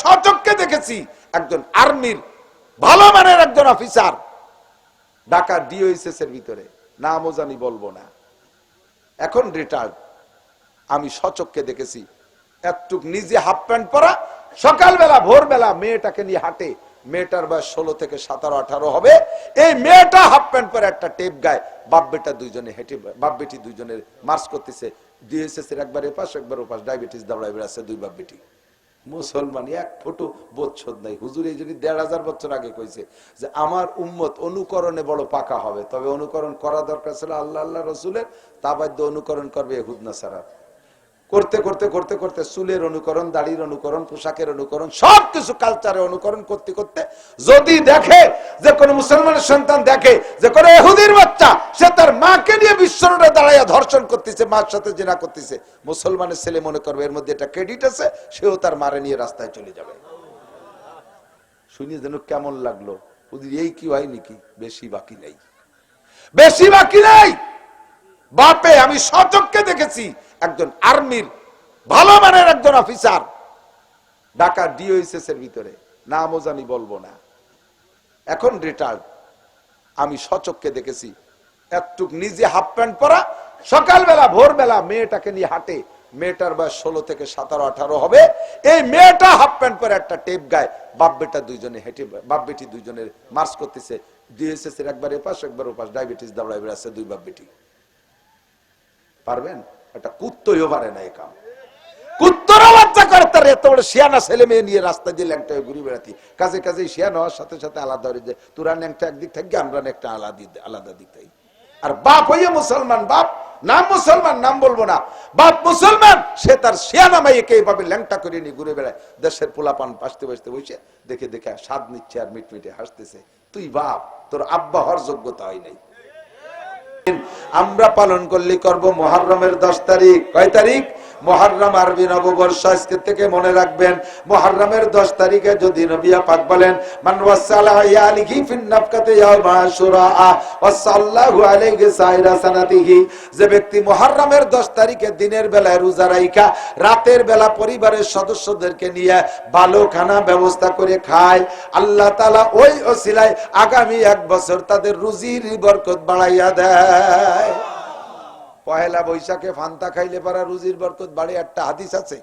সচক্ষে দেখেছি একজন আর্মির, ভালো মানের একজন অফিসার। ঢাকা ডিওএসএস এর ভিতরে, নামও জানি বলব না। এখন রিটায়ার্ড আমি সচক্ষে দেখেছি। একটুক নিজে হাফ প্যান্ট পরা, সকালবেলা, ভোরবেলা মেয়েটাকে নিয়ে হাঁটে। মেয়েটার বয়স ষোলো থেকে সতেরো, আঠারো হবে। এই মেয়েটা হাফ প্যান্ট পরে একটা টেপ গায়ে বাপ বেটা দুইজনে হেঁটে বাপ বেটি দুইজনের মার্চ করতেছে। ডিএসএস এর একবার এপাশ, একবার ওপাশ ডায়াবেটিস দাঁড়ায় বেড়াচ্ছে দুই বাপ বেটি মুসলমান এক ফটো বোচ্ছদ নাই। হুজুর এই যদি দেড় হাজার বছর আগে কইছে যে, আমার উম্মত অনুকরণে বড় পাকা হবে, তবে অনুকরণ করা দরকার ছিল আল্লাহ আল্লাহ রসুলের, তা বাধ্য অনুকরণ করবে হুদনা সারা করতে করতে করতে করতে চুলের অনুকরণ, দাড়ির অনুকরণ, পোশাকের অনুকরণ, সবকিছু কালচারের অনুকরণ করতে করতে যদি দেখে যে কোন মুসলমানের সন্তান দেখে যে কোনো এহুদির বাচ্চা, সে তার মাকে নিয়ে বিশ্বরোডে দাঁড়াইয়া ধর্ষণ করতেছে, মার সাথে জেনা করতেছে, মুসলমানের ছেলে মনে করবে এর মধ্যে একটা ক্রেডিট আছে, সেও তার মারে নিয়ে রাস্তায় চলে যাবে। শুনিয়ে যেন কেমন লাগল। এই কি হয় নাকি? বেশি বাকি নেই। বেশি বাকি নাই! বাপে, আমি সচক্ষে দেখেছি একজন আর্মির, ভালো মানের একজন অফিসার। ঢাকা ডিওএসএস এর ভিতরে, নামও জানি বলব না। এখন রিটায়ার্ড আমি সচক্ষে দেখেছি। একটুক নিজে হাফ প্যান্ট পরা, সকালবেলা, ভোরবেলা মেয়েটাকে নিয়ে হাঁটে। মেয়েটার বয়স ষোলো থেকে সতেরো, আঠারো হবে। এই মেয়েটা হাফ প্যান্ট পরে একটা টেপ গায়ে বাপ বেটা দুইজনে হেঁটে বাপ বেটি দুইজনের মার্চ করতেছে। ডিএসএস এর একবার এপাশ, একবার ওপাশ ডায়াবেটিস দাঁড়ায় বেড়াচ্ছে দুই বাপ বেটি পারবেন? একটা কুত্তইও পারে না এই কাম। কুত্তরা বাচ্চা করে তার, এত বড় শিয়ানা ছেলে মেয়ে নিয়ে রাস্তা দিয়ে ল্যাংটা বেড়াতি। কাজে কাজে শিয়ান হওয়ার সাথে সাথে আলাদা হয়ে যায়। তোরা ল্যাংটা একদিক থাকি, আমরা একটা আলাদা আলাদা দিক থাকি। আর বাপ হইয়া মুসলমান, বাপ নাম মুসলমান, নাম বলব না। বাপ মুসলমান, সে তার শিয়ানা মাইকে এইভাবে ল্যাংটা করে নিয়ে ঘুরে বেড়ায়। দেশের পোলাপান পাশতে বসতে বসে দেখে দেখে স্বাদ নিচ্ছে আর মিটমিটে হাসতেছে। তুই বাপ, তোর আব্বা হওয়ার যোগ্যতা হয় নাই। আমরা পালন করলে করব মহারমের দশ তারিখ। কয় তারিখ? মহারম আরবি নববর্ষ আজকে থেকে মনে রাখবেন, মহারমের দশ তারিখে যদি নবিয়া পাক বলেন যে ব্যক্তি দশ তারিখে দিনের বেলায় রোজা রাইখা, রাতের বেলা পরিবারের সদস্যদেরকে নিয়ে ভালো খানা ব্যবস্থা করে খায়, আল্লাহ তাআলা ওই ওসিলায় আগামী এক বছর তাদের রুজির বরকত বাড়াইয়া দেয়। পয়লা বৈশাখে ফান্তা খাইলে পারা রুজির বরকত বাড়ে, একটা হাদিস আছে।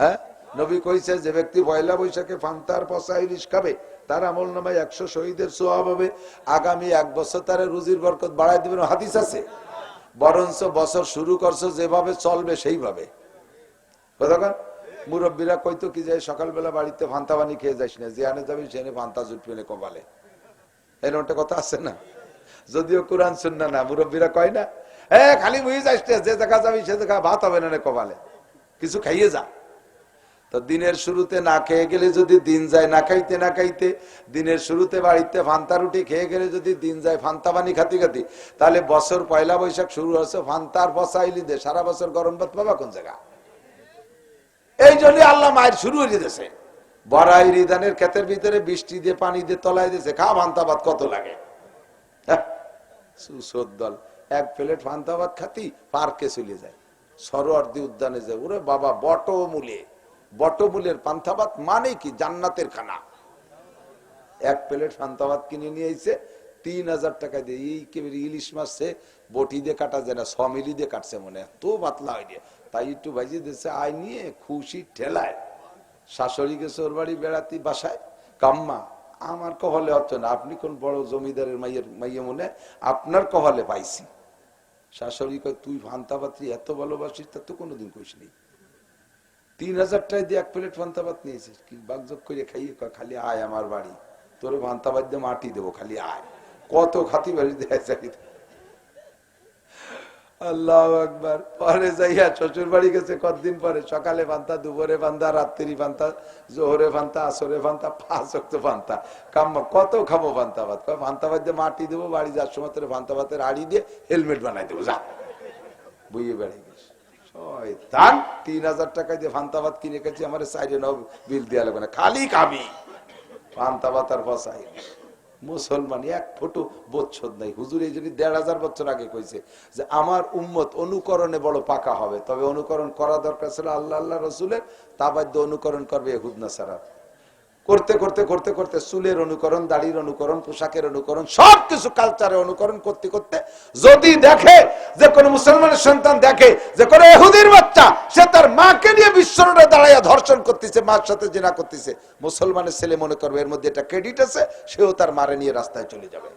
হ্যাঁ? নবী কইছে, যে ব্যক্তি পয়লা বৈশাখে ফান্তার পচা ইলিশ খাবে, তার আমল নামায় একশো শহীদের সোয়াব হবে। আগামী এক বছর তার রুজির বরকত বাড়াই দেবেন, হাদিস আছে। বরঞ্চ বছর শুরু করছ, যেভাবে চলবে সেইভাবে। কতক্ষণ মুরব্বীরা কইতো কি যে, সকালবেলা বাড়িতে ফান্তা বানি খেয়ে যাস না যেখানে যাবি, সেখানে ফান্তা জুটবে না কপালে। এরকম একটা কথা আছে না? যদিও কোরআন শুননা না, মুরব্বীরা কয় না হ্যাঁ খালি মুই যাইস যে জায়গা যাবি সে জায়গা ভাত হবে না কপালে। কিছু খাইয়ে যা। তো দিনের শুরুতে না খেয়ে গেলে যদি দিন যায় না খাইতে না খাইতে দিনের শুরুতে বাড়িতে ফান্তা রুটি খেয়ে গেলে যদি দিন যায় ফান্তা পানি খাতি খাতি তাহলে বছর পয়লা বৈশাখ শুরু হচ্ছে ফান্তার বসাইলি দে সারা বছর গরম ভাত পাবা কোন জায়গা? এই জন্য আল্লাহ মায়ের শুরু হয়ে যেতেছে বড়াই রিদানের ক্ষেতের ভিতরে বৃষ্টি দিয়ে পানি দিয়ে তলায় দিয়েছে। খা ফান্তা ভাত কত লাগে? হ্যাঁ, সুসদ্দল এক প্লেট ফান্তা ভাত খাতি, পার্কে চলে যায়। সরোয়ার্দি উদ্যানে যায়, ওরে বাবা, বটমূলে। বটমূলের পান্থা ভাত মানে কি? জান্নাতের খানা। এক প্লেট ফান্তা ভাত কিনে নিয়ে এসে তিন হাজার টাকা দিয়ে। এই কেবল ইলিশ মাছছে বটি দিয়ে কাটা যায় না, সমিলি দিয়ে কাটছে মনে হয়। তো পাতলা হয় তাই একটু ভাজিয়ে দিচ্ছে আয় নিয়ে খুশি ঠেলায়। শাশুড়ি গেছে ওর বাড়ি বেড়াতি বাসায়। কাম্মা, আমার কহলে হচ্ছে না। আপনি কোন বড় জমিদারের মাইয়ের মাইয়ে মনে আপনার কহলে পাইছি। শাশুড়ি কয়, তুই ফান্তা পাত্রি এত ভালোবাসিস, তা তো কোনোদিন কইস নেই তিন হাজার টাকা দিয়ে এক প্লেট ফান্তা নিয়েছিস, কি বাগজক করে খাইয়ে কয়, খালি আয় আমার বাড়ি, তোর ফান্তা বাদ দিয়ে মাটি দেবো, খালি আয়। কত খাতি বাড়ি দেয় আল্লাহ একবার পরে যাইয়া শ্বশুর বাড়ি গেছে কতদিন পরে? সকালে পান্তা, দুপুরে পান্তা, রাত্রি পান্তা, জোহরে পান্তা, আসরে পান্তা, পাঁচ অক্ত পান্তা। কাম্মা কত খাব পান্তা ভাত? পান্তা ভাত দিয়ে মাটি দেবো, বাড়ি যাওয়ার সময় তোর পান্তা ভাতের আড়ি দিয়ে হেলমেট বানাই দেবো, যা। বুঝিয়ে বেড়াই গেছে। শয়তান, তিন হাজার টাকা দিয়ে ফান্তা ভাত কিনে গেছি আমার সাইডে নব বিল দেওয়া লাগবে না। খালি খাবি। পান্তা ভাত আর ফসাই মুসলমান এক ফটো বচ্ছর নাই। হুজুর এই জন্য দেড় হাজার বছর আগে কইছে যে, আমার উম্মত অনুকরণে বড় পাকা হবে, তবে অনুকরণ করা দরকার ছিল আল্লাহ আল্লাহ রসুলের, তা বাধ্য অনুকরণ করবে হুদনা সারা করতে করতে করতে করতে চুলের অনুকরণ, দাড়ির অনুকরণ, পোশাকের অনুকরণ, সবকিছু কালচারের অনুকরণ করতে করতে যদি দেখে যে কোন মুসলমানের সন্তান দেখে যে কোন এহুদির বাচ্চা, সে তার মাকে নিয়ে বিশ্বরোডে দাঁড়াইয়া ধর্ষণ করতেছে, মার সাথে জেনা করতেছে, মুসলমানের ছেলে মনে করবে এর মধ্যে একটা ক্রেডিট আছে, সেও তার মারে নিয়ে রাস্তায় চলে যাবে।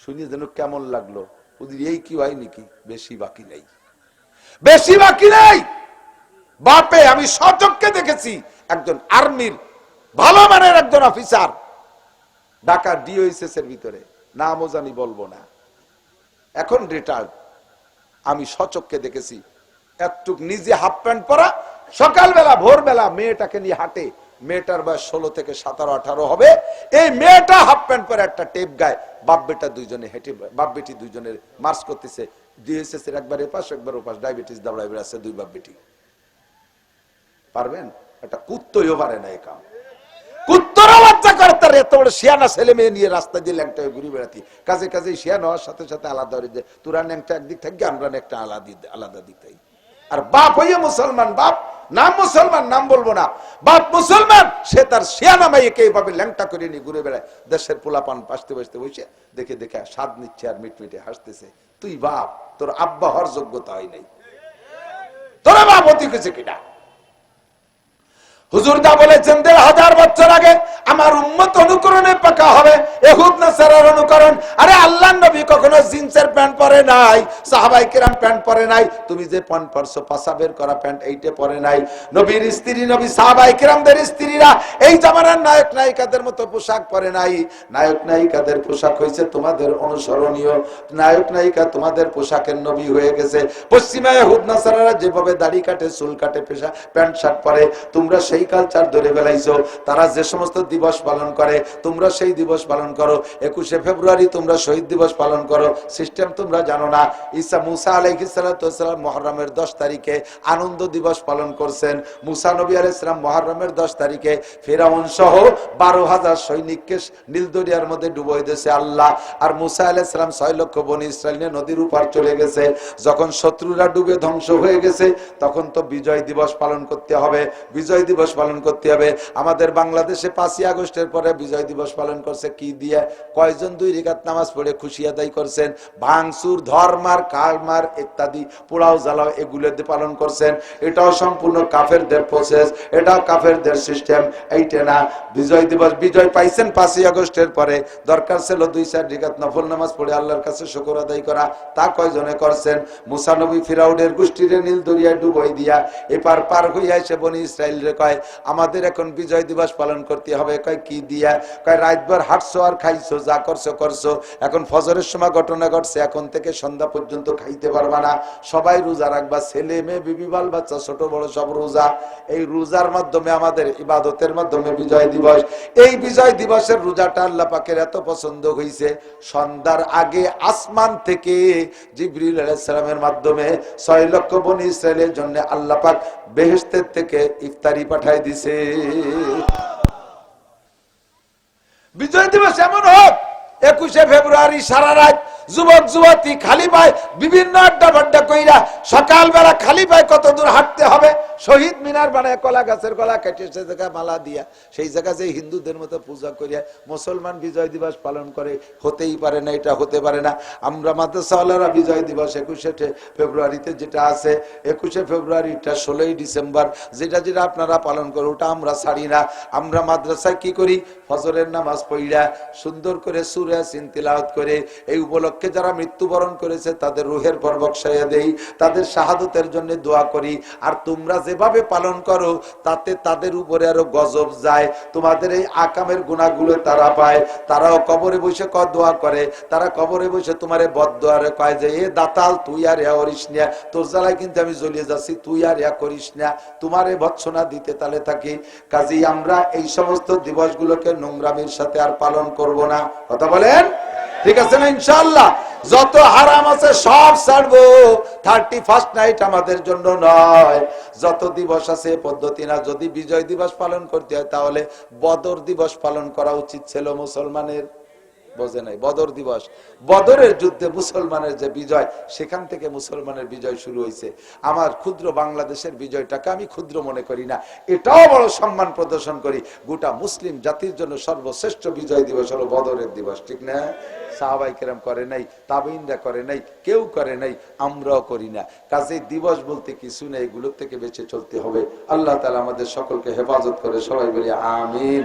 শুনিয়ে যেন কেমন লাগল? ওদের এই কি হয় নাকি? বেশি বাকি নেই। বেশি বাকি নেই! বাপে, আমি সচককে দেখেছি একজন আর্মির ভালো মানের একজন অফিসার। ঢাকা ডিওএসএস এর ভিতরে। নামও জানি বলব না। এখন রিটায়ার্ড আমি সচককে দেখেছি। একটুক নিজে হাফ প্যান্ট পরা। সকালবেলা, ভোরবেলা মেয়েটাকে নিয়ে হাঁটে। মেয়েটার বয়স ষোলো থেকে সতেরো, আঠারো হবে। এই মেয়েটা হাফ প্যান্ট পরে একটা টেপ গায়ে। বাপ বেটা দুইজনে হেঁটে, বাপ বেটি দুইজনের মার্চ করতেছে। ডিএসএস এর একবার এপাশ, একবার ওপাশ। ডায়াবেটিস দাবড়াই বেড়াচ্ছে দুই বাপ বেটি। পারবেন? একটা কুত্তইও পারে না। এ কাম সে তার শিয়ানা ল্যাংটা করে ঘুরে বেড়ায়। দেশের পোলাপান পাশতে বসতে বসে দেখে দেখে স্বাদ নিচ্ছে আর মিটমিটে হাসতেছে। তুই বাপ, তোর আব্বা হওয়ার যোগ্যতা হয় নাই। তোরা বাপ অতি কিনা? হুজুরদা বলেছেন দেড় হাজার বছর আগে আমার উম্মত অনুকরণে পাকা হবে। এহুদ, নাসারার অনুকরণ। আরে আল্লাহ নবী কখনো জিন্সের প্যান্ট পরে নাই, সাহাবাই কিরাম প্যান্ট পরে নাই, তুমি যে প্যান্ট পরছো পাশাবের করা প্যান্ট এইটে পরে নাই। নবীর স্ত্রী, নবী সাহাবাই কিরামদের স্ত্রীরা এই জামানার নায়ক, নায়িকাদের মতো পোশাক পরে নাই। নায়ক, নায়িকাদের পোশাক হয়েছে তোমাদের অনুসরণীয়। নায়ক, নায়িকা তোমাদের পোশাকের নবী হয়ে গেছে। পশ্চিমা এহুদ, নাসারারা যেভাবে দাড়ি কাটে, চুল কাটে, পেশা, প্যান্ট শার্ট পরে, তোমরা সেই কালচার ধরে বেলাইছো তারা যে সমস্ত দিবস পালন করে, তোমরা সেই দিবস পালন করো। একুশে ফেব্রুয়ারি তোমরা শহীদ দিবস পালন করো। সিস্টেম তোমরা জানো না। ঈসা মুসা আলাইহিসালাম মহরমের দশ তারিখে আনন্দ দিবস পালন করছেন। মুসা নবী আলাইসালাম মহরমের দশ তারিখে ফেরাউন সহ বারো হাজার সৈনিককে নীলদরিয়ার মধ্যে ডুবই দিয়েছে আল্লাহ। আর মুসা আলাইসালাম ছয় লক্ষ বনি ইসরায়েল নদীর উপর চলে গেছে। যখন শত্রুরা ডুবে ধ্বংস হয়ে গেছে, তখন তো বিজয় দিবস পালন করতে হবে। বিজয় দিবস পালন করতে হবে। আমাদের বাংলাদেশে পাঁচই আগস্টের পরে বিজয় দিবস পালন করছে, কি দিয়ে? কয়জন দুই রিকাত নামাজ পড়ে খুশি আদায় করছেন? ভাঙচুর, ধর্মার কালমার ইত্যাদি, পোড়াও জ্বালাও এগুলো পালন করছেন। এটাও সম্পূর্ণ কাফেরদের প্রসেস এটাও কাফেরদের সিস্টেম এইটা না। বিজয় দিবস, বিজয় পাইছেন পাঁচই আগস্টের পরে। দরকার ছিল দুই, চার রিকাত নফল নামাজ পড়ে আল্লাহর কাছে শুকর আদায় করা, তা কয়জনে করছেন? মুসানবী ফিরাউডের গোষ্ঠীরে নীল দরিয়ায় ডুবই দিয়া, এপার পার হইয়া এসে বনি ইসরায়েল কয়, আমাদের এখন বিজয় দিবস পালন করতে হবে কয়, কি দিয়া? কয়, রাতভর হাঁটছো আর খাইছো, যা করছ করছ। এখন ফজরের সময় ঘটনা ঘটছে, এখন থেকে সন্ধ্যা পর্যন্ত খাইতে পারবা না। সবাই রোজা রাখবা, ছেলে মেয়ে, বিবি, বাল বাচ্চা, ছোট, বড়, সব রোজা। এই রোজার মাধ্যমে আমাদের ইবাদতের মাধ্যমে বিজয় দিবস। এই বিজয় দিবসের রোজাটা আল্লাহ পাকের এত পছন্দ হয়েছে সন্ধ্যার আগে আসমান থেকে জিবরিল আলাইসালামের মাধ্যমে ছয় লক্ষ বনি ইসরায়েলের জন্য আল্লাহ পাক বেহেস্তের থেকে ইফতারি পাঠাই দিছে। বিজয় দিবস এমন হোক, একুশে ফেব্রুয়ারি সারা রাত যুবক, যুবতী, খালি পায় বিভিন্ন আড্ডা বাড্ডা কইরা সকালবেলা খালি পায় কত দূর হাঁটতে হবে শহীদ মিনার বানায় কলা গাছের কলা কেটে সে জায়গায় মালা দিয়া, সেই জায়গা যে হিন্দুদের মতো পূজা করিয়া মুসলমান বিজয় দিবস পালন করে, হতেই পারে না, এটা হতে পারে না। আমরা মাদ্রাসাওয়ালারা বিজয় দিবস একুশে ফেব্রুয়ারিতে যেটা আছে, একুশে ফেব্রুয়ারিটা ষোলোই ডিসেম্বর, যেটা যেটা আপনারা পালন করে, ওটা আমরা ছাড়ি না। আমরা মাদ্রাসায় কি করি? ফজরের নামাজ পড়িয়া সুন্দর করে সুরে সিনতিলাওত করে, এই উপলক্ষে যারা মৃত্যুবরণ করেছে, তাদের রুহের পর বক্সাইয়া দেই, তাদের শাহাদতের জন্য দোয়া করি। আর তোমরা যেভাবে পালন করো, তাতে তাদের উপরে আরও গজব যায়। তোমাদের এই আকামের গুণাগুলো তারা পায়। তারাও কবরে বসে ক দোয়া করে। তারা কবরে বসে তোমারে বদোয়ারে কয় যে, এ দাতাল, তুই আর ইয়া করিস না। তোর জ্বালায় কিন্তু আমি জ্বলিয়ে যাচ্ছি, তুই আর ইয়া করিস না। তোমারে ভৎসনা দিতে তালে থাকি। কাজেই আমরা এই সমস্ত দিবসগুলোকে নোংরামির সাথে আর পালন করব না। কথা বলেন? ঠিক আছে না ইনশাল্লাহ যত হারাম আছে সব ছাড়বো। থার্টি ফার্স্ট নাইট আমাদের জন্য নয়। যত দিবস আছে পদ্ধতি না, যদি বিজয় দিবস পালন করতে হয় তাহলে বদর দিবস পালন করা উচিত ছিল মুসলমানের। বোঝে নাই। বদর দিবস। বদরের যুদ্ধে মুসলমানের যে বিজয়, সেখান থেকে মুসলমানের বিজয় শুরু হয়েছে। আমার ক্ষুদ্র বাংলাদেশের বিজয়টাকে আমি ক্ষুদ্র মনে করি না। এটাও বড় সম্মান প্রদর্শন করি। গোটা মুসলিম জাতির জন্য সর্বশ্রেষ্ঠ বিজয় দিবস হলো বদরের দিবস, ঠিক না? সাহাবাই কেরাম করে নাই, তাবিনরা করে নাই, কেউ করে নাই, আমরাও করি না। কাজে দিবস বলতে কিছু নেই, এগুলোর থেকে বেঁচে চলতে হবে। আল্লাহ তালা আমাদের সকলকে হেফাজত করে সবাই বলি, আমিন।